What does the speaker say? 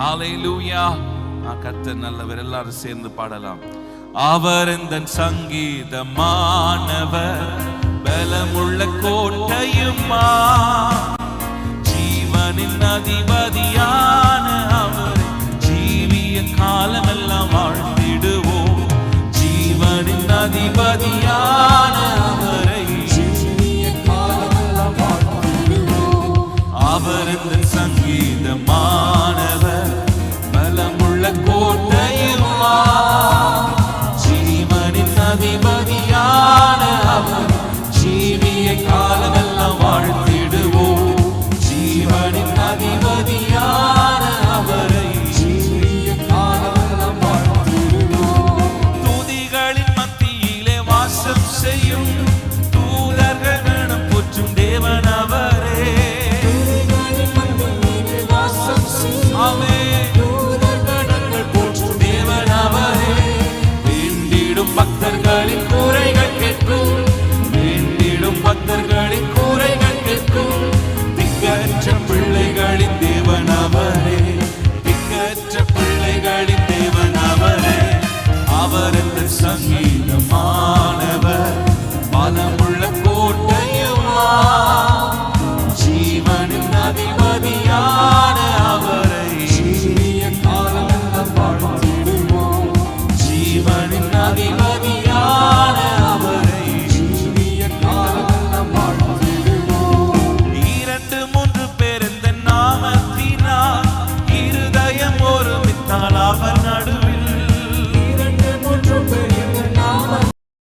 ஹalleluya கர்த்தர் நல்லவர் எல்லாரும் சேர்ந்து பாடலாம். அவர் இந்த சங்கீதமானவர் பலமுள்ள கோட்டையுமா? ஜீவனின் அதிபதியான அவர் ஜீவிய காலமெல்லாம் வாழ்ந்திடுவோம். ஜீவனின் அதிபதியான கோட்டையுமா? சிறிமனின் நபிமன் 마지막이